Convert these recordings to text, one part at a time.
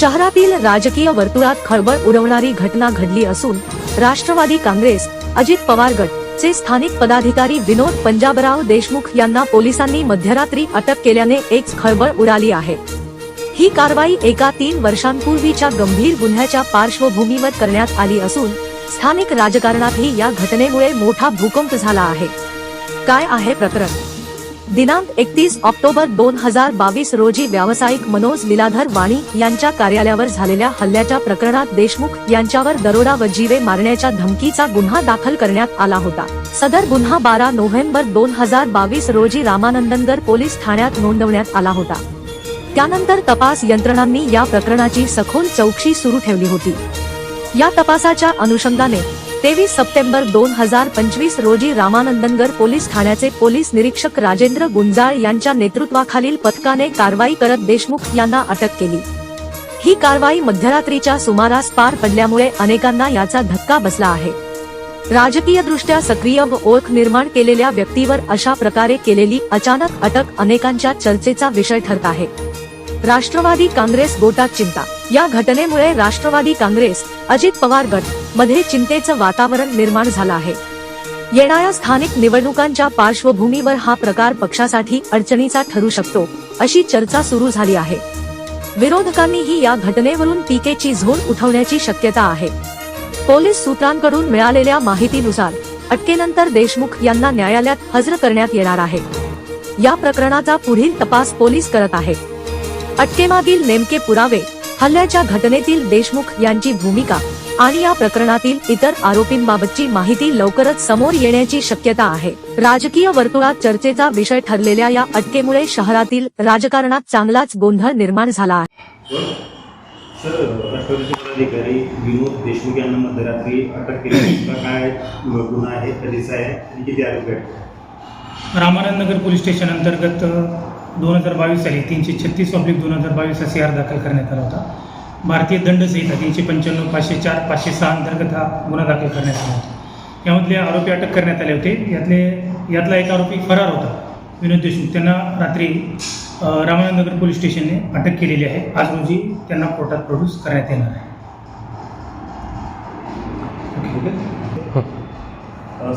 शहरातील राजकीय वर्तुळात खळबळ उडवणारी घटना घडली असून राष्ट्रवादी काँग्रेस अजित पवार गट चे स्थानिक पदाधिकारी विनोद पंजाबराव देशमुख यांना पोलिसांनी मध्यरात्री अटक केल्याने एक खळबळ उडाली आहे. ही कारवाई एका तीन वर्षांपूर्वीच्या गंभीर गुन्ह्याच्या पार्श्वभूमीवर करण्यात आली असून स्थानिक राजकारणातही या घटनेमुळे मोठा भूकंप झाला आहे. काय आहे प्रकरण? दिनांक एकतीस ऑक्टोबर दोन हजार बावीस रोजी व्यावसायिक मनोज लीलाधर वाणी यांच्या कार्यालयावर झालेल्या हल्ल्याच्या प्रकरणात देशमुख यांच्यावर दरोडा व जीवे मारण्याच्या धमकीचा गुन्हा दाखल करण्यात आला होता. सदर गुन्हा बारा नोव्हेंबर दोन हजार बावीस रोजी रामानंदनगर पोलीस ठाण्यात नोंदवण्यात आला होता. त्यानंतर तपास यंत्रणांनी या प्रकरणाची सखोल चौकशी सुरू ठेवली होती. या तपासाच्या अनुषंगाने तेवीस सप्टेंबर दोन हजार पंचवीस रोजी रामानंदनगर पोलीस ठाण्याचे पोलीस निरीक्षक राजेंद्र गुंजाळ यांच्या नेतृत्वाखालील पथकाने कारवाई करत देशमुख यांना अटक केली. ही कारवाई मध्यरात्रीच्या सुमारास पार पडल्यामुळे अनेकांना याचा धक्का बसला आहे. राजकीय दृष्ट्या सक्रिय व ओळख निर्माण केलेल्या व्यक्तीवर अशा प्रकारे केलेली अचानक अटक अनेकांच्या चर्चेचा विषय ठरत आहे. राष्ट्रवादी काँग्रेस गोटात चिंता या घटनेमुळे राष्ट्रवादी काँग्रेस अजित पवार गटमध्ये चिंतेचं वातावरण निर्माण झालं आहे. येणाऱ्या स्थानिक निवडणुकांच्या पार्श्वभूमीवर हा प्रकार पक्षासाठी अडचणीचा ठरू शकतो अशी चर्चा सुरू झाली आहे. विरोधकांनीही या घटनेवरून टीकेची झोन उठवण्याची शक्यता आहे. पोलीस सूत्रांकडून मिळालेल्या माहितीनुसार अटकेनंतर देशमुख यांना न्यायालयात हजर करण्यात येणार आहे. या प्रकरणाचा पुढील तपास पोलीस करत आहेत. अटकेमागील नेमके पुरावे हल्ल्याच्या घटनेतील देशमुख यांची भूमिका आणि या प्रकरणातील इतर आरोपींबाबतची माहिती लवकरच समोर येण्याची शक्यता आहे. राजकीय वर्तुळात चर्चेचा विषय ठरलेल्या या अटकेमुळे शहरातील राजकारणात चांगलाच गोंधळ निर्माण झाला आहे. सर राष्ट्रवादीचे पदाधिकारी विनोद देशमुख यांना मध्यरात्री अटक केली नेमका काय गुन्हा आहे कधीचा आहे आणि किती आरोपी आहेत. रामानंदनगर पोलीस स्टेशन अंतर्गत दोन हजार बावीस साली तीनशे छत्तीस ऑब्लिक दोन हजार बावीस हा सी आर दाखल करण्यात आला होता. भारतीय दंडसंहिता तीनशे पंच्याण्णव पाचशे चार पाचशे सहा अंतर्गत हा गुन्हा दाखल करण्यात आला होता. यामधले आरोपी अटक करण्यात आले होते. यातले यातला एक आरोपी फरार होता विनोद देशमुख. त्यांना रात्री रामानंदनगर पोलीस स्टेशनने अटक केलेली आहे. आज रोजी त्यांना कोर्टात प्रोड्यूस करण्यात येणार आहे.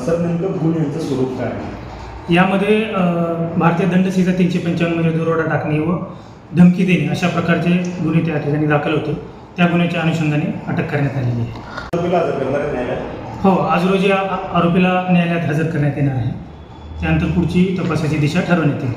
सर नेमकं गुन्ह्यांचं स्वरूप काय आहे? यामध्ये भारतीय दंडसंहिता तीनशे पंचावन्नमध्ये दुरोडा टाकणे व धमकी देणे अशा प्रकारचे गुन्हे त्या ठिकाणी दाखल होते. त्या गुन्ह्याच्या अनुषंगाने अटक करण्यात आलेली आहे. हो आज रोजी आरोपीला न्यायालयात हजर करण्यात येणार आहे. त्यानंतर पुढची तपासाची दिशा ठरवण्यात येईल.